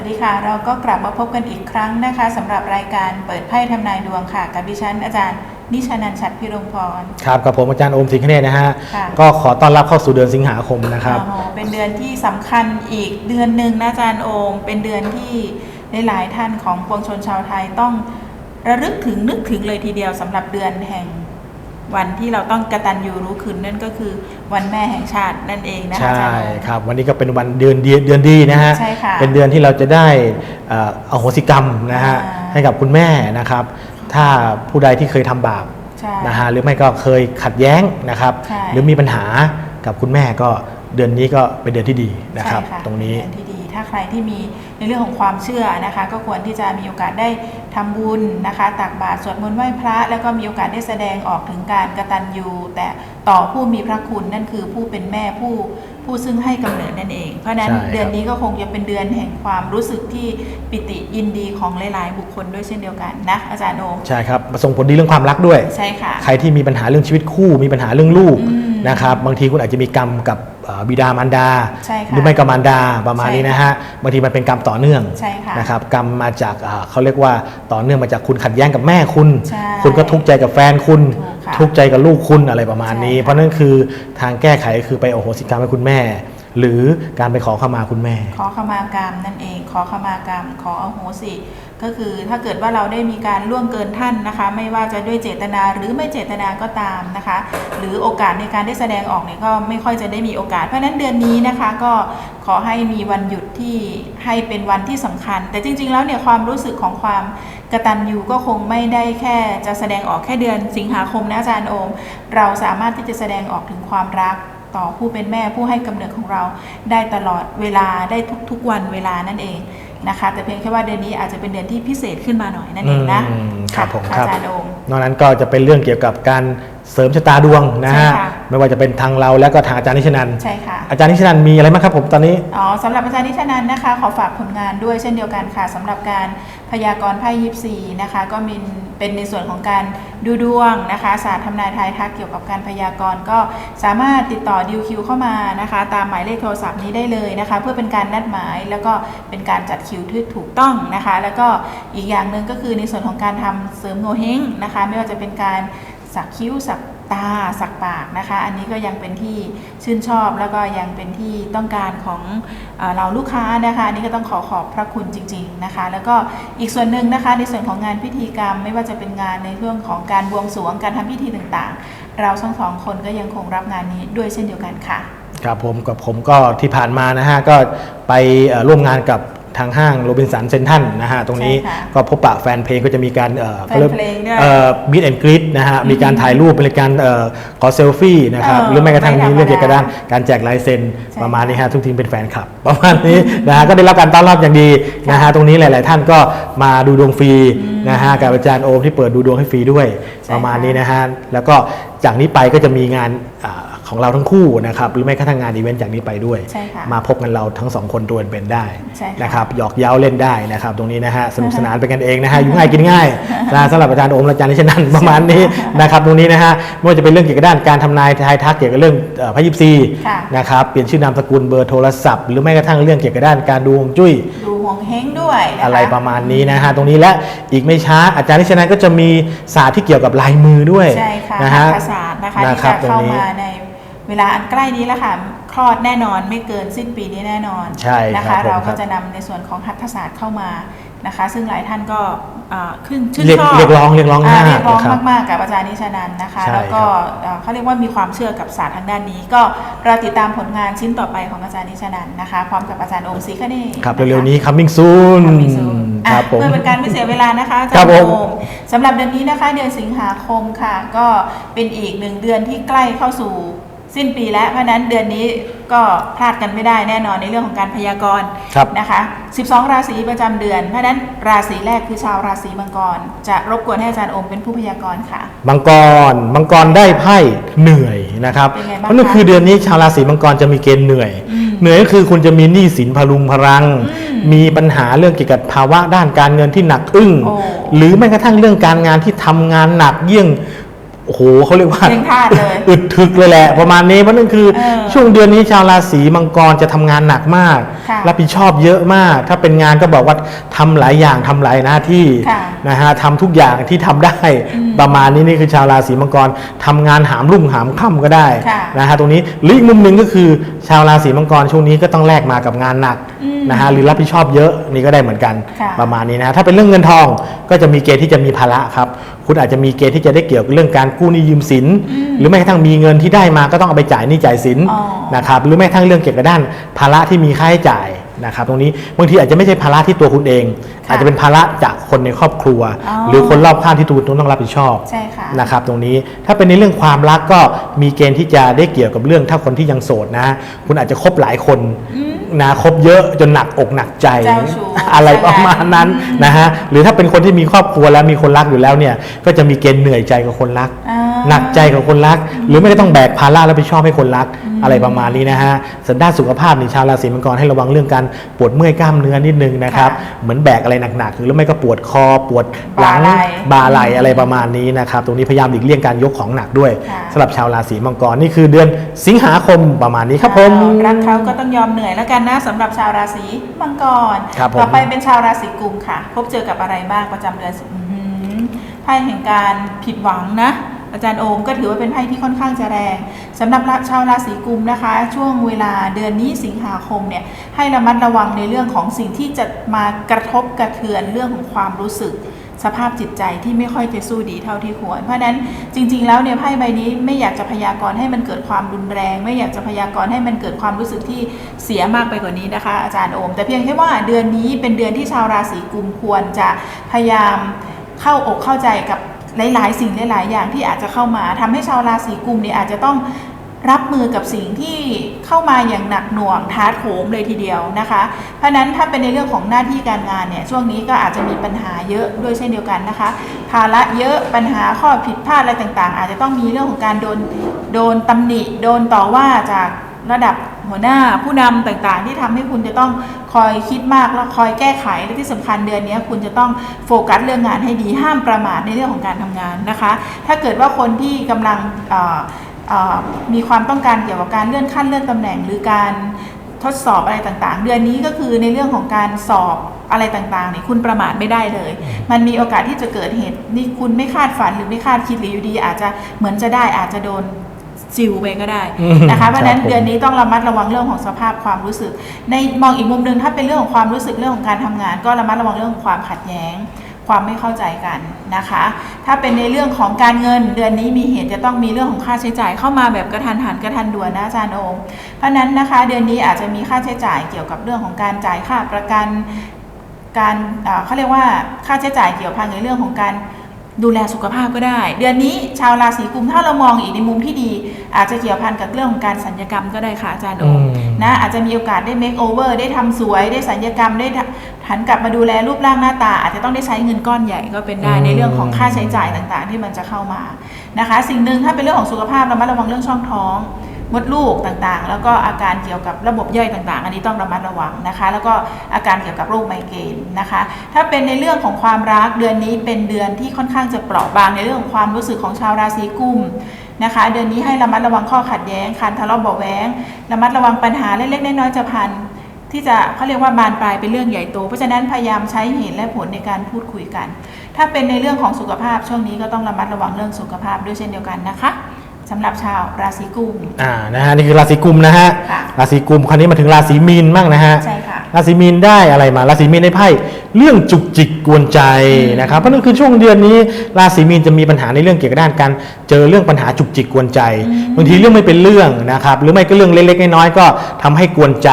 วัสดีค่ะ เราก็กลับมาพบกันอีกครั้งนะคะสำหรับรายการเปิดไพ่ทำนายดวงค่ะ กับดิฉันอาจารย์นิชานันท์ชัดพิรมพร ครับกับผมอาจารย์โอมสิงคเนตนะฮะ ค่ะ ก็ขอต้อนรับเข้าสู่เดือนสิงหาคมนะครับ โอ้โหเป็นเดือนที่สำคัญอีกเดือนหนึ่งนะอาจารย์โอม เป็นเดือนที่หลายๆท่านของปวงชนชาวไทยต้องระลึกถึงนึกถึงเลยทีเดียวสำหรับเดือนแห่ง วันที่เราต้องกระตันยูรู้คืนนั่นก็คือวันแม่แห่งชาตินั่นเองนะคะใช่อาจารย์โอมครับวันนี้ก็เป็นวันเดือนดีเดือนดีนะฮะใช่ค่ะเป็นเดือนที่เราจะได้เอ่ออโหสิกรรมนะฮะอ่า ให้กับคุณแม่นะครับ ถ้าผู้ใดที่เคยทำบาปใช่ นะฮะหรือไม่ก็เคยขัดแย้งนะครับ ใช่ หรือมีปัญหากับคุณแม่ก็เดือนนี้ก็เป็นเดือนที่ดีนะครับ ใช่ตรงนี้ เป็นเดือนที่ดี ถ้าใครที่มี ในเรื่องของความเชื่อนะคะ ก็ควรที่จะมีโอกาสได้ทำบุญนะคะตักบาตรสวดมนต์ไหว้พระ แล้วก็มีโอกาสได้แสดงออกถึงการกตัญญูแต่ต่อผู้มีพระคุณนั่นคือผู้เป็นแม่ผู้ผู้ซึ่งให้กำเนิดนั่นเอง เพราะฉะนั้นใช่ครับเดือนนี้ก็คงจะเป็นเดือนแห่งความรู้สึกที่ปิติยินดีของหลาย ๆ บุคคลด้วยเช่นเดียวกันนะอาจารย์โอมใช่ครับมาส่งผลดีเรื่องความรักด้วยใช่ค่ะใครที่มีปัญหาเรื่องชีวิตคู่มีปัญหาเรื่องลูกอืมนะครับบางทีคุณอาจจะมีกรรมกับเอ่อ บิดามารดา ใช่ค่ะหรือไม่ก็มารดาประมาณใช่นี้นะฮะบางทีมันเป็นกรรมต่อเนื่องใช่ค่ะนะครับกรรมมาจากอ่าเขาเรียกว่าต่อเนื่องมาจากคุณขัดแย้งกับแม่คุณ ใช่คุณก็ทุกข์ใจกับแฟนคุณ ถูกค่ะทุกข์ใจกับลูกคุณอะไรประมาณนี้ ใช่ค่ะเพราะนั่นคือทางแก้ไขคือไปโอโหสิกรรมให้คุณแม่ หรือการไปขอขมาคุณแม่ ขอขมากรรมนั่นเอง ขอขมากรรม ขออโหสิ ก็คือถ้าเกิดว่าเราได้มีการล่วงเกินท่านนะคะ ไม่ว่าจะด้วยเจตนาหรือไม่เจตนาก็ตามนะคะ หรือโอกาสในการได้แสดงออกเนี่ยก็ไม่ค่อยจะได้มีโอกาส เพราะฉะนั้นเดือนนี้นะคะก็ขอให้มีวันหยุดที่ให้เป็นวันที่สำคัญ แต่จริง ๆ แล้วเนี่ยความรู้สึกของความกตัญญูก็คงไม่ได้แค่จะแสดงออกแค่เดือนสิงหาคมนะอาจารย์โอม เราสามารถที่จะแสดงออกถึงความรักต่อผู้เป็นแม่ผู้ให้กำเนิดของเราได้ตลอดเวลาได้ทุกๆวันเวลานั่นเอง นะคะ แต่เพียงแค่ว่าเดือนนี้อาจจะเป็นเดือนที่พิเศษขึ้นมาหน่อยนั่นเองนะอืมครับผมะครับอาจารย์โอมนอกนั้นก็จะเป็นเรื่องเกี่ยวกับการ เสริมชะตาดวงนะฮะ ใช่ค่ะ ไม่ว่าจะเป็นทางเราแล้วก็ทางอาจารย์นิชนัน ใช่ค่ะ อาจารย์นิชนันมีอะไรบ้างครับผมตอนนี้ อ๋อสำหรับอาจารย์นิชนันนะคะ ขอฝากผลงานด้วยเช่นเดียวกันค่ะสำหรับการพยากรณ์ไพ่ยิปซีนะคะ ก็มีเป็นในส่วนของการดูดวงนะคะ ศาสตร์ทำนายทายทักเกี่ยวกับการพยากรณ์ก็สามารถติดต่อดิวคิวเข้ามานะคะ ตามหมายเลขโทรศัพท์นี้ได้เลยนะคะ เพื่อเป็นการนัดหมายแล้วก็เป็นการจัดคิวที่ถูกต้องนะคะ แล้วก็อีกอย่างหนึ่งก็คือในส่วนของการทำเสริมโงเฮงนะคะ ไม่ว่าจะเป็นการ สักคิ้วสักตาสักปากนะคะ อันนี้ก็ยังเป็นที่ชื่นชอบแล้วก็ยังเป็นที่ต้องการของเอเราลูกค้านะคะ อันนี้ก็ต้องขอขอบพระคุณจริง ๆนะคะ แล้วก็อีกส่วนหนึ่งนะคะในส่วนของงานพิธีกรรม ไม่ว่าจะเป็นงานในเรื่องของการบวงสรวงการทำพิธีต่างๆ เราทั้งสองคนก็ยังคงรับงานนี้ด้วยเช่นเดียวกันค่ะครับผมกับผมก็ที่ผ่านมานะฮะก็ไปร่วมงานกับ ทางห้างโรบินสันเซนทันนะฮะตรงนี้ใช่ค่ะก็พบปะแฟนเพลงก็จะมีการเอ่อแฟนเพลงด้วยมิดแอนกรีดนะฮะมีการถ่ายรูปเป็นการเอ่อขอเซลฟี่นะครับเออหรือแม้กระทั่งไม่ธรรมมีเรื่องเกี่ยวกับดาด้านการแจกลายเซ็นใช่ประมาณนี้ค่ะฮะทุกทีมเป็นแฟนคลับ ประมาณนี้นะฮะก็ได้รับการต้อนรับอย่างดีนะฮะตรงนี้หลาย ๆ ท่านก็มาดูดวงฟรีนะฮะกับอาจารย์โอมที่เปิดดูดวงให้ฟรีด้วย ใช่ประมาณค่ะ นี้นะฮะแล้วก็จากนี้ไปก็จะมีงานอ่า ของเราทั้งคู่นะครับหรือไม่กระทั่งงานอีเวนต์จากนี้ไปด้วยใช่ค่ะมาพบกันเราทั้งสองคนตัวเป็นๆได้ใช่ค่ะนะครับหยอกเย้าเล่นได้นะครับตรงนี้นะฮะสนุกสนานเป็นกันเองนะฮะอยู่ง่ายกินง่ายนะสำหรับอาจารย์โอมและอาจารย์นิชนันประมาณนี้นะครับตรงนี้นะฮะไม่ว่าจะเป็นเรื่องเกี่ยวกับด้านการทำนายทายทักเกี่ยวกับเรื่องเอ่อพระยิปซีค่ะนะครับเปลี่ยนชื่อนามสกุลเบอร์โทรศัพท์ หรือไม่กระทั่งเรื่องเกี่ยวกับด้านการดูฮวงจุ้ยดูห่วงเฮงด้วยนคอะไรประมาณนี้นะฮะตรงนี้และอีกไม่ช้าอาจารย์นิชนันก็จะมีศาสตร์ที่เกี่ยวกับลายมือด้วยใช่ค่ะนะหัฮะตถศาสตร์นะคะที่นะครับจะเข้าตรงนี้มาใน เวลาอันใกล้นี้แล้วค่ะ คลอดแน่นอนไม่เกินสิ้นปีนี้แน่นอนใช่นะครัคะบผมเราครัก็บจะนำในส่วนของหัตถศาสตร์เข้ามานะคะ ซึ่งหลายท่านก็อ่าขึ้นชื่นเรียกชอบเรียกร้องเรียกร้องมากเรียกร้องนะครับมากๆกับอาจารย์นิชนันนะคะใช่แล้วก็ครับเอ่อเขาเรียกว่ามีความเชื่อกับศาสตร์ทางด้านนี้ ก็เราติดตามผลงานชิ้นต่อไปของอาจารย์นิชนันนะคะ พร้อมกับอาจารย์โอมศรีคเนศครับะะเร็วๆนี้ coming soon ค่ะมีสูงคอะรับผมเพื่อเป็นการไม่เสียเวลานะคะอาจาครัรบย์ผมโอมสำหรับเดือนนี้นะคะเดือนสิงหาคมค่ะ ก็เป็นอีกหนึ่งเดือนที่ใกล้เข้าสู่ สิ้นปีแล้วเพราะฉะนั้นเดือนนี้ก็พลาดกันไม่ได้แน่นอนในเรื่องของการพยากรณ์ครับ นะคะ 12 ราศีประจำเดือน เพราะฉะนั้นราศีแรกคือชาวราศีมังกร จะรบกวนให้อาจารย์โอมเป็นผู้พยากรณ์ค่ะ มังกรมังกรได้ไพ่เหนื่อยนะครับเป็นไงบ้างเพราะนั่นคะคือเดือนนี้ชาวราศีมังกรจะมีเกณฑ์เหนื่อย อืมเหนื่อยก็คือคุณจะมีหนี้สินพลุงพลังอืมมีปัญหาเรื่องเกี่ยวกับภาวะด้านการเงินที่หนักอึ้ง โอ้ หรือแม้กระทั่งเรื่องการงานที่ทำงานหนักเยี่ยง โอ้โหเขาเรียกว่าเร่งทาดเลยอึดถึกเลยแหละ ประมาณนี้เพราะนั่นคือเออช่วงเดือนนี้ชาวราศีมังกรจะทำงานหนักมากค่ะ รับผิดชอบเยอะมาก ถ้าเป็นงานก็บอกว่าทำหลายอย่างทำหลายหน้าที่ค่ะนะฮะทำทุกอย่างที่ทำได้อืมประมาณนี้นี่คือชาวราศีมังกรทำงานหามรุ่งหามค่ำก็ได้ค่ะนะฮะตรงนี้หรืออีกมุมหนึ่งก็คือชาวราศีมังกรช่วงนี้ก็ต้องแลกมากับงานหนักอืมนะฮะหรือรับผิดชอบเยอะนี่ก็ได้เหมือนกันค่ะประมาณนี้นะถ้าเป็นเรื่องเงินทองก็จะมีเกณฑ์ที่จะมีภาระครับคุณอาจจะมีเกณฑ์ที่จะได้เกี่ยวกับเรื่องการกู้หนี้ยืมสินอืมหรือแม้กระทั่งมีเงินที่ได้มาก็ต้องเอาไปจ่ายหนี้จ่ายสินอ๋อนะครับหรือแม้กระทั่งเรื่องเกี่ยวกับด้านภาระที่มีค่าใช้จ่ายนะครับตรงนี้บางทีอาจจะไม่ใช่ภาระที่ตัวคุณเองค่ะอาจจะเป็นภาระจากคนในครอบครัว อ๋อ หรือคนรอบข้างที่คุณต้องรับผิดชอบ ใช่ค่ะ นะครับตรงนี้ถ้าเป็นในเรื่องความรักก็มีเกณฑ์ที่จะได้เกี่ยวกับเรื่องถ้าคนที่ยังโสดนะ คุณอาจจะคบหลายคนอืม นะคบเยอะจนหนักอกหนักใจ เจ้าชู้อะไรประมาณนั้นอืม นะฮะหรือถ้าเป็นคนที่มีครอบครัวแล้วมีคนรักอยู่แล้วเนี่ยก็จะมีเกณฑ์เหนื่อยใจกับคนรัก อ่า หนักใจกับคนรัก หรือไม่ได้ต้องแบกภาระรับผิดชอบให้คนรักอะไรประมาณนี้นะฮะสันด้านสุขภาพในชาวราศีมังกรให้ระวังเรื่องการปวดเมื่อยกล้ามเนื้อนิดนึงนะครับค่ะเหมือนแบกอะไรหนักๆหรือไม่ก็ปวดคอปวดหลังบ่าไหล่บ่าไหลอะไรประมาณนี้นะครับตรงนี้พยายามหลีกเลี่ยงการยกของหนักด้วยค่ะ สำหรับชาวราศีมังกรนี่คือเดือนสิงหาคมประมาณนี้ครับผม รักเขาก็ต้องยอมเหนื่อยแล้วกันนะสำหรับชาวราศีมังกร ครับผม ต่อไปเป็นชาวราศีกุมค่ะ พบเจอกับอะไรบ้างประจำเดือนสิอื้อหือไพ่แห่งการผิดหวังนะ อาจารย์โอมก็ถือว่าเป็นไพ่ที่ค่อนข้างจะแรงสำหรับชาวราศีกุมนะคะ ช่วงเวลาเดือนนี้สิงหาคมเนี่ยให้ระมัดระวังในเรื่องของสิ่งที่จะมากระทบกระเทือนเรื่องของความรู้สึก สภาพจิตใจที่ไม่ค่อยจะสู้ดีเท่าที่ควร เพราะนั้นจริง ๆ แล้วเนี่ยไพ่ใบนี้ไม่อยากจะพยากรณ์ให้มันเกิดความรุนแรง ไม่อยากจะพยากรณ์ให้มันเกิดความรู้สึกที่เสียมากไปกว่านี้นะคะ อาจารย์โอม แต่เพียงแค่ว่าเดือนนี้เป็นเดือนที่ชาวราศีกุมควรจะพยายามเข้าอกเข้าใจกับหลาย ๆ สิ่งหลาย ๆ อย่างที่อาจจะเข้ามาทำให้ชาวราศีกุมเนี่ยอาจจะต้อง รับมือกับสิ่งที่เข้ามาอย่างหนักหน่วงท้าโถมเลยทีเดียวนะคะ เพราะนั้นถ้าเป็นในเรื่องของหน้าที่การงานเนี่ยช่วงนี้ก็อาจจะมีปัญหาเยอะด้วยเช่นเดียวกันนะคะ ภาระเยอะปัญหาข้อผิดพลาดอะไรต่างๆ อาจจะต้องมีเรื่องของการโดนโดนตำหนิ โดนต่อว่าจากระดับหัวหน้าผู้นำต่างๆ ที่ทำให้คุณจะต้องคอยคิดมากแล้วคอยแก้ไขและที่สำคัญเดือนนี้คุณจะต้องโฟกัสเรื่องงานให้ดีห้ามประมาทในเรื่องของการทำงานนะคะ ถ้าเกิดว่าคนที่กำลังเอ่อเอ่อ มีความต้องการเกี่ยวกับการเลื่อนขั้นเลื่อนตำแหน่ง หรือการทดสอบอะไรต่างๆ เดือนนี้ก็คือในเรื่องของการสอบอะไรต่างๆเนี่ยคุณประมาทไม่ได้เลย มันมีโอกาสที่จะเกิดเหตุนี่คุณไม่คาดฝันหรือไม่คาดคิดหรืออยู่ดี อาจจะเหมือนจะได้อาจจะโดนจิวไปก็ได้นะคะเพราะฉะนั้นครับผมเดือนนี้ต้องระมัดระวังเรื่องของสภาพความรู้สึก ในมองอีกมุมหนึ่งถ้าเป็นเรื่องของความรู้สึกเรื่องของการทำงาน ก็ระมัดระวังเรื่องของความขัดแย้ง ความไม่เข้าใจกันนะคะ ถ้าเป็นในเรื่องของการเงินเดือนนี้มีเหตุจะต้องมีเรื่องของค่าใช้จ่ายเข้ามาแบบกระทันหันกระทันด่วนนะอาจารย์โอมเพราะนั้นนะคะ เดือนนี้อาจจะมีค่าใช้จ่ายเกี่ยวกับเรื่องของการจ่ายค่าประกันการเขาเรียกว่าค่าใช้จ่ายเกี่ยวพันในเรื่องของการ ดูแลสุขภาพก็ได้ เดือนนี้ชาวราศีกุมถ้าเรามองอีกในมุมที่ดี อาจจะเกี่ยวพันกับเรื่องของการสัญญกรรมก็ได้ค่ะอาจารย์โอมอืมนะอาจจะมีโอกาสได้ make over ได้ทำสวยได้สัญญกรรมได้หันกลับมาดูแลรูปร่างหน้าตา อาจจะต้องได้ใช้เงินก้อนใหญ่ก็เป็นได้อืมในเรื่องของค่าใช้จ่ายต่างๆ ที่มันจะเข้ามานะคะ สิ่งหนึ่งถ้าเป็นเรื่องของสุขภาพเรามาระวังเรื่องช่องท้อง มดลูกต่างๆ แล้วก็อาการเกี่ยวกับระบบย่อยต่างๆ อันนี้ต้องระมัดระวังนะคะ แล้วก็อาการเกี่ยวกับโรคไมเกรนนะคะ ถ้าเป็นในเรื่องของความรักเดือนนี้เป็นเดือนที่ค่อนข้างจะเปราะบางในเรื่องของความรู้สึกของชาวราศีกุมนะคะเดือนนี้ให้ระมัดระวังข้อขัดแย้งการทะเลาะเบาะแว้งระมัดระวังปัญหาเล็กๆน้อยๆจะพันที่จะเขาเรียกว่าบานปลายเป็นเรื่องใหญ่โต เพราะฉะนั้นพยายามใช้เหตุและผลในการพูดคุยกัน ถ้าเป็นในเรื่องของสุขภาพช่วงนี้ก็ต้องระมัดระวังเรื่องสุขภาพด้วยเช่นเดียวกันนะคะ สำหรับชาวราศีกุม อ่านะฮะนี่คือราศีกุมนะฮะค่ะราศีกุมคราวนี้มาถึงราศีมีนบ้างนะฮะใช่ค่ะราศีมีนได้อะไรมาราศีมีนได้ไพ่เรื่องจุกจิกกวนใจนะครับเพราะนั่นคือช่วงเดือนนี้ราศีมีนจะมีปัญหาในเรื่องเกี่ยวกับด้านการเจอเรื่องปัญหาจุกจิกกวนใจบางทีเรื่องไม่เป็นเรื่องนะครับหรือไม่ก็เรื่องเล็กๆน้อยๆก็ทำให้กวนใจ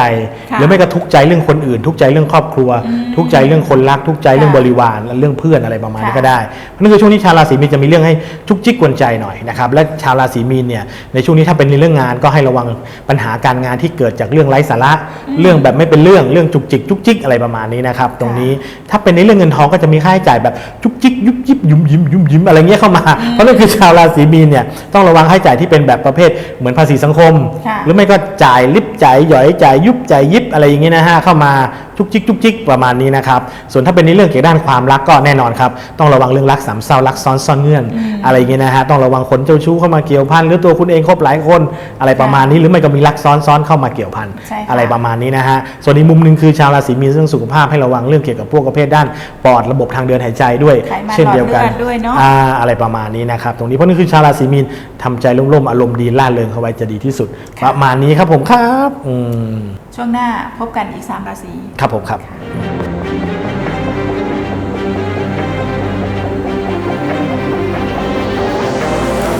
ค่ะหรือไม่ก็ทุกข์ใจเรื่องคนอื่น ทุกข์ใจเรื่องครอบครัว อืมทุกข์ใจเรื่องคนรัก ทุกข์ใจเรื่องค่ะบริวารและเรื่องเพื่อนอะไรประมาณนี้ค่ะ ก็ได้เพราะนั่นคือช่วงนี้ชาวราศีมีนจะมีเรื่องให้จุกจิกกวนใจหน่อยนะครับและชาวราศีมีนเนี่ยในช่วงนี้ถ้าเป็นในเรื่องงานก็ให้ระวังปัญหาการงานที่เกิดจากเรื่องไร้สาระ เรื่องแบบไม่เป็นเรื่องเรื่องจุกจิกจุกจิกอะไรประมาณนี้นะครับตรงนี้ถ้าเป็นในเรื่องเงินทองก็จะมีค่าใช้จ่ายแบบจุกจิกยุบยิบยุมยิ้มยุมยิ้มอะไรเงี้ยเข้ามาเพราะนั่นคือชาวราศีมีนเนี่ยต้องระวังค่าใช้จ่ายที่เป็นแบบประเภทเหมือนภาษีสังคมค่ะหรือไม่ก็จ่ายลิบจ่ายหย่อยจ่ายยุบจ่ายยิบอะไรอย่างเงี้ยนะฮะเข้ามาจุกจิกจุกจิกประมาณนี้นะครับ ส่วนถ้าเป็นในเรื่องเกี่ยวกับด้านความรักก็แน่นอนครับ ต้องระวังเรื่องรักสามเศร้ารักซ้อนซ่อนเงื่อน อะไรอย่างเงี้ยนะฮะต้องระวังคนเจ้าชู้เข้ามาเกี่ยวพันหรือตัวคุณเองคบหลายคนอะไรประมาณนี้หรือไม่ก็มีรักซ้อนซ้อนเข้ามาเกี่ยวพันใช่ค่ะอะไรประมาณนี้นะฮะส่วนอีกมุมหนึ่งคือชาวราศีมีนเรื่องสุขภาพให้ระวังเรื่องเกี่ยวกับพวกประเภทด้านปอดระบบทางเดินหายใจด้วยไขมันเช่นเดียวกันหลอดเลือดด้วยเนอะอ่าอะไรประมาณนี้นะครับตรงนี้เพราะนี่คือชาวราศีมีนทำใจร่มๆอารมณ์ดีล่าเริงเข้าไว้จะดีที่สุด ประมาณนี้ครับผมครับอืมช่วงหน้าพบกันอีก3ราศีครับผมครับ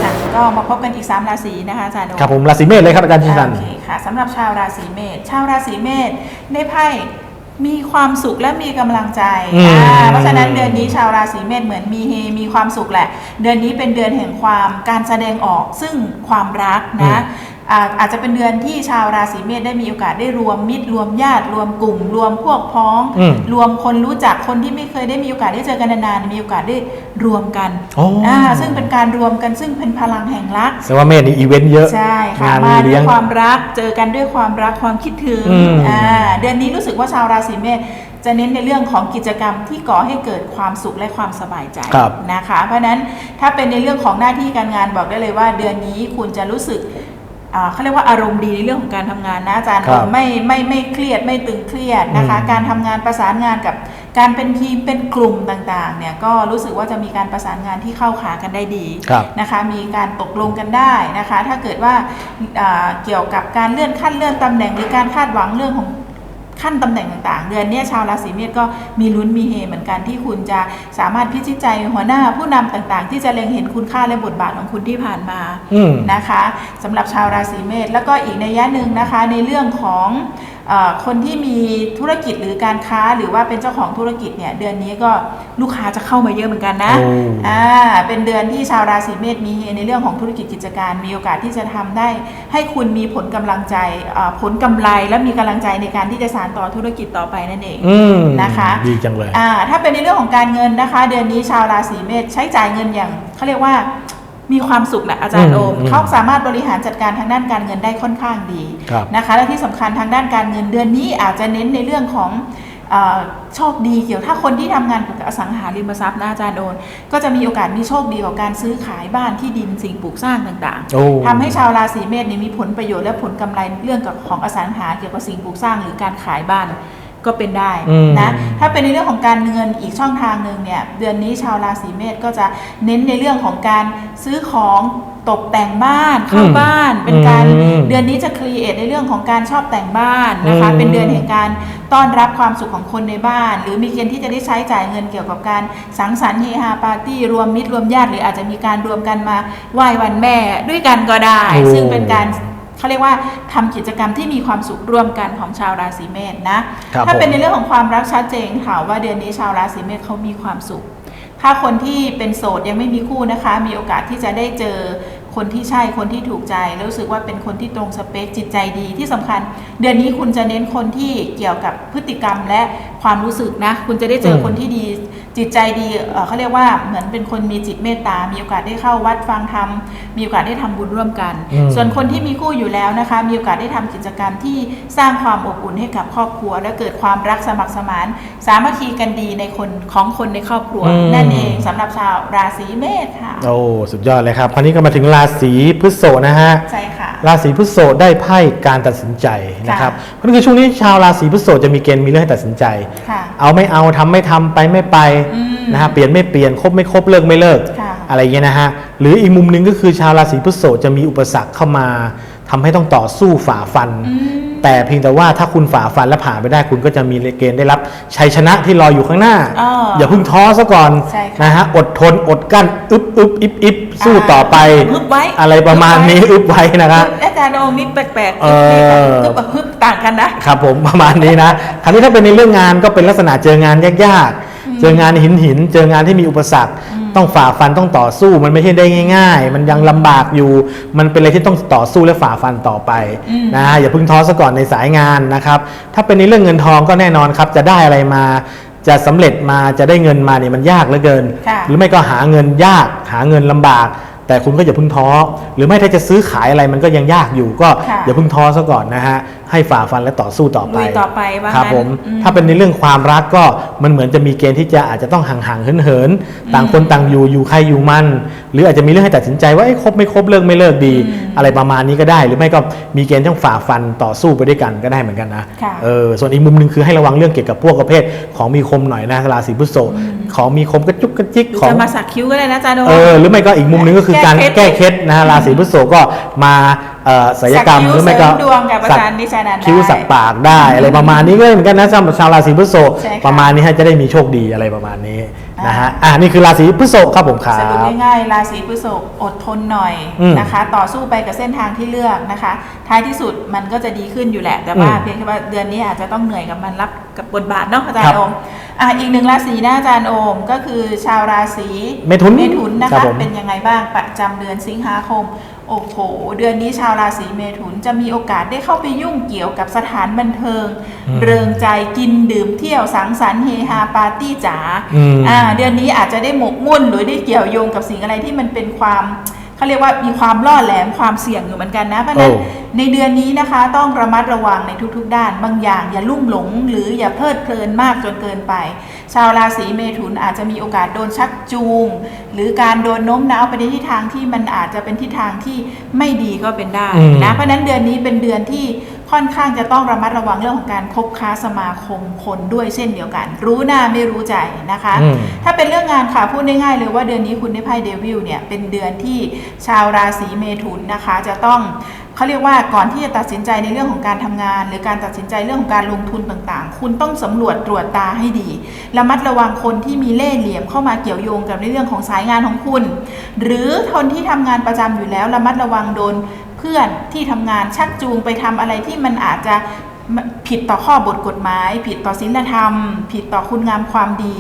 ค่ะก็มาพบกันอีก 3 ราศีนะคะอาจารย์โดครับผมราศีเมษเลยครับอาจารย์ชินสันโอเคค่ะสำหรับชาวราศีเมษชาวราศีเมษในไพ่ มีความสุขและมีกำลังใจอืม อ่าเพราะฉะนั้นเดือนนี้ชาวราศีเมษเหมือนมีเฮมีความสุขแหละ เดือนนี้เป็นเดือนแห่งความการแสดงออกซึ่งความรักนะ อ่าอาจจะเป็นเดือนที่ชาวราศีเมษได้มีโอกาสได้รวมมิตรรวมญาติรวมกลุ่ม รวมพวกพ้อง อืมรวมคนรู้จักคนที่ไม่เคยได้มีโอกาสได้เจอกันนานๆมีโอกาสได้รวมกันโอ้อ่าซึ่งเป็นการรวมกันซึ่งเป็นพลังแห่งรักแสดงว่าเมษนี่อีเวนต์เยอะใช่ค่ะงานมาด้เลี้วยยง ความรักเจอกันด้วยความรักความคิดถึงอืมอ่าเดือนนี้รู้สึกว่าชาวราศีเมษจะเน้นในเรื่องของกิจกรรมที่ก่อให้เกิดความสุขและความสบายใจครับนะคะ เพราะฉะนั้นถ้าเป็นในเรื่องของหน้าที่การงานบอกได้เลยว่า เดือนนี้คุณจะรู้สึกอ่า เขาเรียกว่าอารมณ์ดีในเรื่องของการทำงานนะอาจารย์ครับไม่ไม่ไม่เครียดไม่ตึงเครียดนะคะอืมการทำงานประสานงานกับการเป็นทีมเป็นกลุ่มต่างๆเนี่ยก็รู้สึกว่าจะมีการประสานงานที่เข้าขากันได้ดีครับนะคะมีการตกลงกันได้นะคะ ถ้าเกิดว่าอ่าเกี่ยวกับการเลื่อนขั้นเลื่อนตำแหน่งหรือการคาดหวังเรื่องของ ขั้นตำแหน่งต่างๆ เดือนเนี้ยชาวราศีเมษก็มีลุ้นมีเฮเหมือนกันที่คุณจะสามารถพิจิตใจหัวหน้าผู้นำต่างๆ ที่จะเล็งเห็นคุณค่าและบทบาทของคุณที่ผ่านมาอืมนะคะสำหรับชาวราศีเมษแล้วก็อีกในยยะหนึ่งนะคะในเรื่องของเออ คนที่มีธุรกิจหรือการค้าหรือว่าเป็นเจ้าของธุรกิจเนี่ยเดือนนี้ก็ลูกค้าจะเข้ามาเยอะเหมือนกันนะโอ้อ่าเป็นเดือนที่ชาวราศีเมษมีเฮในเรื่องของธุรกิจกิจการ มีโอกาสที่จะทำได้ ให้คุณมีผลกำลังใจอ่าผลกำไรและมีกำลังใจในการที่จะสานต่อธุรกิจต่อไปนั่นเองอืมนะคะดีจังเลยอ่าถ้าเป็นในเรื่องของการเงินนะคะ เดือนนี้ชาวราศีเมษใช้จ่ายเงินอย่างเขาเรียกว่า มีความสุขแหละอาจารย์อืมโอมอืมเขาสามารถบริหารจัดการทางด้านการเงินได้ค่อนข้างดีครับนะคะ และที่สำคัญทางด้านการเงินเดือนนี้อาจจะเน้นในเรื่องของเออโชคดีเกี่ยวถ้าคนที่ทำงานเกี่ยวกับอสังหาริมทรัพย์นะอาจารย์โอนก็จะมีโอกาสมีโชคดีกับการซื้อขายบ้านที่ดินสิ่งปลูกสร้างต่างโอ้ๆทำให้ชาวราศีเมษเนี่ยมีผลประโยชน์และผลกำไรเรื่องกับของอสังหาเกี่ยวกับสิ่งปลูกสร้างหรือการขายบ้าน ก็เป็นได้อืมนะถ้าเป็นในเรื่องของการเงินอีกช่องทางหนึ่งเนี่ยเดือนนี้ชาวราศีเมษก็จะเน้นในเรื่องของการซื้อของตกแต่งบ้านเข้าอืมบ้าน เป็นการอืมเดือนนี้จะครีเอทในเรื่องของการชอบแต่งบ้านนะคะอืมเป็นเดือนแห่งการต้อนรับความสุขของคนในบ้าน หรือมีเกณฑ์ที่จะได้ใช้จ่ายเงินเกี่ยวกับการสังสรรค์เฮฮาปาร์ตี้รวมมิตรรวมญาติหรืออาจจะมีการรวมกันมาไหว้วันแม่ด้วยกันก็ได้โอ้ซึ่งเป็นการ เขาเรียกว่าทำกิจกรรมที่มีความสุขร่วมกันของชาวราศีเมษนะครับถ้าเป็นผมในเรื่องของความรักชัดเจนค่ะว่าเดือนนี้ชาวราศีเมษเขามีความสุข ถ้าคนที่เป็นโสดยังไม่มีคู่นะคะ มีโอกาสที่จะได้เจอคนที่ใช่คนที่ถูกใจแล้วรู้สึกว่าเป็นคนที่ตรงสเปคจิตใจดีที่สำคัญ เดือนนี้คุณจะเน้นคนที่เกี่ยวกับพฤติกรรมและความรู้สึกนะ คุณจะได้เจออมคนที่ดี จิตใจดีเอ่อเขาเรียกว่าเหมือนเป็นคนมีจิตเมตตา มีโอกาสได้เข้าวัดฟังธรรม มีโอกาสได้ทำบุญร่วมกันอืมส่วนคนที่มีคู่อยู่แล้วนะคะ มีโอกาสได้ทำกิจกรรมที่สร้างความอบอุ่นให้กับครอบครัว และเกิดความรักสมัครสมาน สามัคคีกันดีในคนของคนในครอบครัวอืมนั่นเองสำหรับชาวราศีเมษค่ะ โอ้สุดยอดเลยครับคราวนี้ก็มาถึงราศีพฤษภนะฮะ ใช่ค่ะ ราศีพฤษภได้ไพ่การตัดสินใจนะครับค่ะเพราะนั่นคือช่วงนี้ชาวราศีพฤษภจะมีเกณฑ์มีเรื่องให้ตัดสินใจค่ะเอาไม่เอาทำไม่ทำไปไม่ไปอืมนะฮะเปลี่ยนไม่เปลี่ยนคบไม่คบเลิกไม่เลิกค่ะอะไรอย่างเงี้ยนะฮะหรืออีกมุมหนึ่งก็คือชาวราศีพฤษภจะมีอุปสรรคเข้ามาทำให้ต้องต่อสู้ฝ่าฟันอืมแต่เพียงแต่ว่าถ้าคุณฝ่าฟันและผ่านไปได้คุณก็จะมีเกณฑ์ได้รับชัยชนะที่รออยู่ข้างหน้าอ้อออย่าเพิ่งท้อซะก่อนใช่ค่ะนะฮะอดทนอดกั้นอึบอึบอิบอิบสู้ต่อไปฮึบไว้อะไรประมาณนี้อึบไว้นะครับอาจารย์โอมนี่แปลกๆเออฮึบกับฮึบต่างกันนะครับผมประมาณนี้นะคราวนี้ถ้าเป็นในเรื่องงานก็เป็นลักษณะเจองานยากๆ เจองานหินหินๆเจองานที่มีอุปสรรค ต้องฝ่าฟันต้องต่อสู้ มันไม่ใช่ได้ง่าย ๆ มันยังลำบากอยู่ มันเป็นอะไรที่ต้องต่อสู้และฝ่าฟันต่อไปอืมนะฮะอย่าเพิ่งท้อซะก่อนในสายงานนะครับ ถ้าเป็นในเรื่องเงินทองก็แน่นอนครับจะได้อะไรมาจะสำเร็จมาจะได้เงินมาเนี่ยมันยากเหลือเกินค่ะหรือไม่ก็หาเงินยากหาเงินลำบาก แต่คุณก็อย่าเพิ่งท้อ หรือไม่ถ้าจะซื้อขายอะไรมันก็ยังยากอยู่ก็ค่ะอย่าเพิ่งท้อซะก่อนนะฮะให้ฝ่าฟันและต่อสู้ต่อไปลุยต่อไปว่าครับงั้นผมอืม ถ้าเป็นในเรื่องความรักก็มันเหมือนจะมีเกณฑ์ที่จะอาจจะต้องห่างๆเหินๆต่างคนต่างอยู่อยู่ใครอยู่มัน หรืออาจจะมีเรื่องให้ตัดสินใจว่าเอ้ยคบไม่คบเลิกไม่เลิกดี อะไรประมาณนี้ก็ได้ หรือไม่ก็มีเกณฑ์ต้องฝ่าฟันต่อสู้ไปด้วยกันก็ได้เหมือนกันนะค่ะ เออส่วนอีกมุมหนึ่งคือให้ระวังเรื่องเกี่ยวกับพวกประเภทของมีคมหน่อยนะราศีพฤษภของมีคมกระจุกกระจิกหรือของ จะมาสักคิ้วก็ได้นะอาจารย์โอเออหรือไม่ก็อีกมุมหนึงก็คือการแก้แก้เคเคล็ล็ดดนะราศีพฤษภก็มาเอ่อ ศัลยกรรมสักคิ้วหรือไม่ก็เสริมดวงกับอาจารย์สักนิชานันท์คิ้วได้สักปากได้อะไรประมาณนี้ก็เหมือนกันนะสำหรับชาวราศีพฤษภใช่ค่ะประมาณนี้ให้จะได้มีโชคดีอะไรประมาณนี้นะฮะอ่านี่คือราศีพฤษภครับผมครัสรุปบง่ายๆราศีพฤษภอดทนหน่อยอืมนะคะ ต่อสู้ไปกับเส้นทางที่เลือกนะคะ ท้ายที่สุดมันก็จะดีขึ้นอยู่แหละ แต่ว่าอืมเพียงแค่ว่าเดือนนี้อาจจะต้องเหนื่อยกับมันรับกับบทบาทเนาะอาจารครัย์บโอมอะอีกหนึ่งราศีนะอาจารย์โอมก็คือชาวราศีเมถุนเมถุนนะครัคะบผมเป็นยังไงบ้างประจำเดือนสิงหาคม โอ้โห เดือนนี้ชาวราศีเมถุนจะมีโอกาสได้เข้าไปยุ่งเกี่ยวกับสถานบันเทิงอืมเริงใจกินดื่มเที่ยวสังสรรค์เฮฮาปาร์ตี้จ๋าอืมอ่าเดือนนี้อาจจะได้หมกมุ่นหรือได้เกี่ยวโยงกับสิ่งอะไรที่มันเป็นความเขาเรียกว่ามีความล่อแหลมความเสี่ยงอยู่เหมือนกันนะเพราะฉะนั้นโอ้ในเดือนนี้นะคะต้องระมัดระวังในทุกๆ ด้าน บางอย่าง อย่าลุ่มหลง หรืออย่าเพลิดเพลินมากจนเกินไป ชาวราศีเมถุนอาจจะมีโอกาสโดนชักจูง หรือการโดนโน้มน้าวไปในทิศทางที่มันอาจจะเป็นทิศทางที่ไม่ดีก็เป็นได้อืมนะเพราะฉะนั้นเดือนนี้เป็นเดือนที่ ค่อนข้างจะต้องระมัดระวังเรื่องของการคบค้าสมาคมคนด้วยเช่นเดียวกัน รู้หน้าไม่รู้ใจนะคะอืมถ้าเป็นเรื่องงานค่ะพูดง่ายๆเลยว่าเดือนนี้คุณได้ไพ่เดวิลเนี่ยเป็นเดือนที่ชาวราศีเมถุนนะคะ จะต้องเขาเรียกว่าก่อนที่จะตัดสินใจในเรื่องของการทำงาน หรือการตัดสินใจเรื่องของการลงทุนต่างๆ คุณต้องสำรวจตรวจตาให้ดีระมัดระวังคนที่มีเล่ห์เหลี่ยมเข้ามาเกี่ยวโยงกับในเรื่องของสายงานของคุณ หรือคนที่ทำงานประจำอยู่แล้วระมัดระวังโดน เพื่อนที่ทำงานชักจูงไปทำอะไรที่มันอาจจะ ผิดต่อข้อบทกฎหมาย ผิดต่อศีลธรรม ผิดต่อคุณงามความดี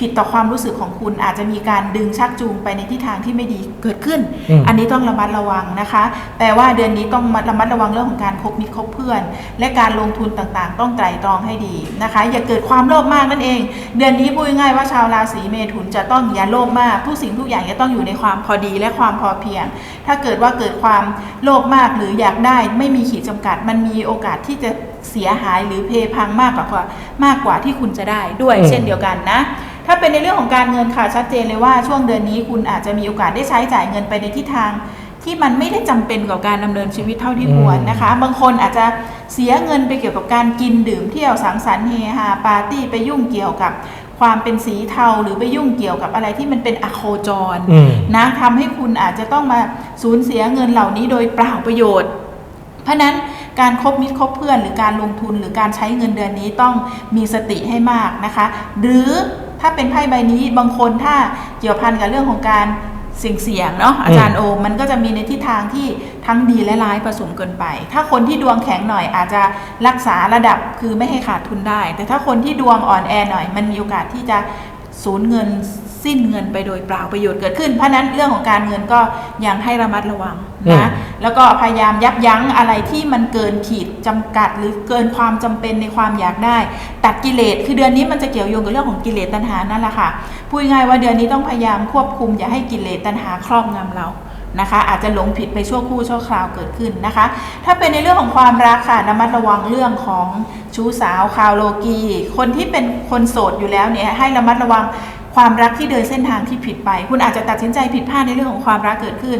ผิดต่อความรู้สึกของคุณ อาจจะมีการดึงชักจูงไปในทิศทางที่ไม่ดีเกิดขึ้นอืมอันนี้ต้องระมัดระวังนะคะแปลว่าเดือนนี้ต้องระมัดระวังเรื่องของการคบมิตรคบเพื่อน และการลงทุนต่างๆ ต้องไตร่ตรองให้ดีนะคะ อย่าเกิดความโลภมากนั่นเอง เดือนนี้พูดง่ายๆว่าชาวราศีเมถุนจะต้องอย่าโลภมากทุกสิ่งทุกอย่างจะต้องอยู่ในความพอดีและความพอเพียง ถ้าเกิดว่าเกิดความโลภมากหรืออยากได้ไม่มีขีดจำกัด มันมีโอกาสที่จะ เสียหายหรือเพพังมากกว่ามากกว่าที่คุณจะได้ด้วยอืมเช่นเดียวกันนะ ถ้าเป็นในเรื่องของการเงินค่ะชัดเจนเลยว่าช่วงเดือนนี้คุณอาจจะมีโอกาสได้ใช้จ่ายเงินไปในทิศทางที่มันไม่ได้จำเป็นกับการดำเนินชีวิตเท่าที่ควรนะคะ บางคนอาจจะเสียเงินไปเกี่ยวกับการกินดื่มเที่ยวสังสรรค์เฮฮาปาร์ตี้ไปยุ่งเกี่ยวกับความเป็นสีเทาหรือไปยุ่งเกี่ยวกับอะไรที่มันเป็นอโคจรอืมนะทำให้คุณอาจจะต้องมาสูญเสียเงินเหล่านี้โดยเปล่าประโยชน์ เพราะฉะนั้น การคบมิตรคบเพื่อน หรือการลงทุนหรือการใช้เงินเดือนนี้ต้องมีสติให้มากนะคะ หรือถ้าเป็นไพ่ใบนี้บางคนถ้าเกี่ยวพันกับเรื่องของการเสี่ยงเสี่ยงๆเนาะอาจารย์โอมมันก็จะมีในทิศทางที่ทั้งดีและร้ายผสมเกินไป ถ้าคนที่ดวงแข็งหน่อยอาจจะรักษาระดับคือไม่ให้ขาดทุนได้ แต่ถ้าคนที่ดวงอ่อนแอหน่อย มันมีโอกาสที่จะ สูญเงินสิ้นเงินไปโดยเปล่าประโยชน์เกิดขึ้น เพราะฉะนั้นเรื่องของการเงินก็ยังให้ระมัดระวังอืมนะแล้วก็พยายามยับยั้งอะไรที่มันเกินขีดจำกัด หรือเกินความจำเป็นในความอยากได้ ตัดกิเลสคือเดือนนี้มันจะเกี่ยวโยงกับเรื่องของกิเลสตัณหานั่นแหละค่ะพูดง่ายๆว่าเดือนนี้ต้องพยายามควบคุมอย่าให้กิเลสตัณหาครอบงำเรา นะคะ อาจจะหลงผิดไปชั่วครู่ชั่วคราวเกิดขึ้นนะคะ ถ้าเป็นในเรื่องของความรักค่ะระมัดระวังเรื่องของชู้สาวคาวโลกี คนที่เป็นคนโสดอยู่แล้วเนี่ยให้ระมัดระวังความรักที่เดินเส้นทางที่ผิดไป คุณอาจจะตัดสินใจผิดพลาดในเรื่องของความรักเกิดขึ้น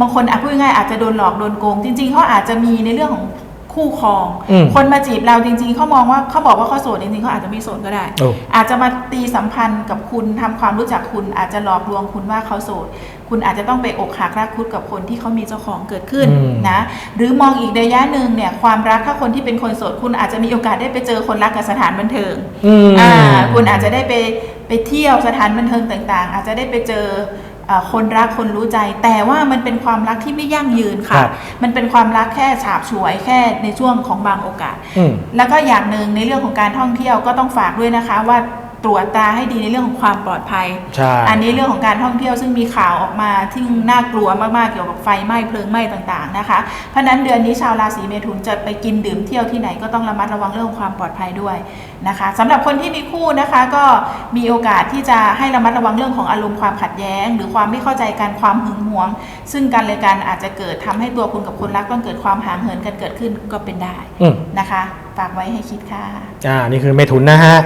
บางคนอาจพูดง่ายๆอาจจะโดนหลอกโดนโกง จริงๆเขาอาจจะมีในเรื่องของคู่ครองอืมคนมาจีบเราจริง ๆเขามองว่าเขาบอกว่าเขาโสดจริงๆเขาอาจจะไม่โสดก็ได้โอ้อาจจะมาตีสัมพันธ์กับคุณทำความรู้จักคุณอาจจะหลอกลวงคุณว่าเขาโสด คุณอาจจะต้องไปอกหักรักคุดกับคนที่เขามีเจ้าของเกิดขึ้นอืมนะ หรือมองอีกระยะหนึ่งเนี่ยความรักถ้าคนที่เป็นคนโสด คุณอาจจะมีโอกาสได้ไปเจอคนรักกับสถานบันเทิงอืมอ่าคุณอาจจะได้ไปไปเที่ยวสถานบันเทิงต่างๆ อาจจะได้ไปเจอเอ่อคนรักคนรู้ใจ แต่ว่ามันเป็นความรักที่ไม่ยั่งยืนครัค่ะบมันเป็นความรักแค่ฉาบฉวยแค่ในช่วงของบางโอกาสอืมแล้วก็อย่างหนึ่งในเรื่องของการท่องเที่ยวก็ต้องฝากด้วยนะคะว่าต รวจตราให้ดีในเรื่องของความปลอดภัย ใช่ อันนี้เรื่องของการท่องเที่ยวซึ่งมีข่าวออกมาที่น่ากลัวมากๆเกี่ยวกับไฟไหม้เพลิงไหม้ต่างๆนะคะ เพราะฉะนั้นเดือนนี้ชาวราศีเมถุนจะไปกินดื่มเที่ยวที่ไหนก็ต้องระมัดระวังเรื่องของความปลอดภัยด้วยนะคะสำหรับคนที่มีคู่นะคะก็มีโอกาสที่จะให้ระมัดระวังเรื่องของอารมณ์ความขัดแย้ง หรือความไม่เข้าใจกันความหึงหวง ซึ่งกันและกันอาจจะเกิดทำให้ตัวคุณกับคนรักต้องเกิดความห่างเหินกันเกิดขึ้นก็เป็นได้อืม นะคะฝากไว้ให้คิดค่ะ อ่า นี่คือเมถุนนะฮะ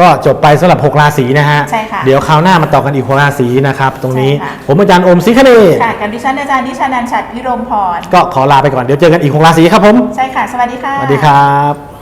ก็จบไปสำหรับ 6 ราศีนะฮะ ใช่ค่ะเดี๋ยวคราวหน้ามาต่อกันอีก 6 ราศีนะครับ ตรงนี้ใช่ค่ะ ผมอาจารย์โอมศิคเนย์ค่ะกันดิฉันอาจารย์ดิฉันนันท์ฉัดพิรมพร ก็ขอลาไปก่อนเดี๋ยวเจอกันอีก 6 ราศีครับผม ใช่ค่ะ สวัสดีค่ะ สวัสดีครับ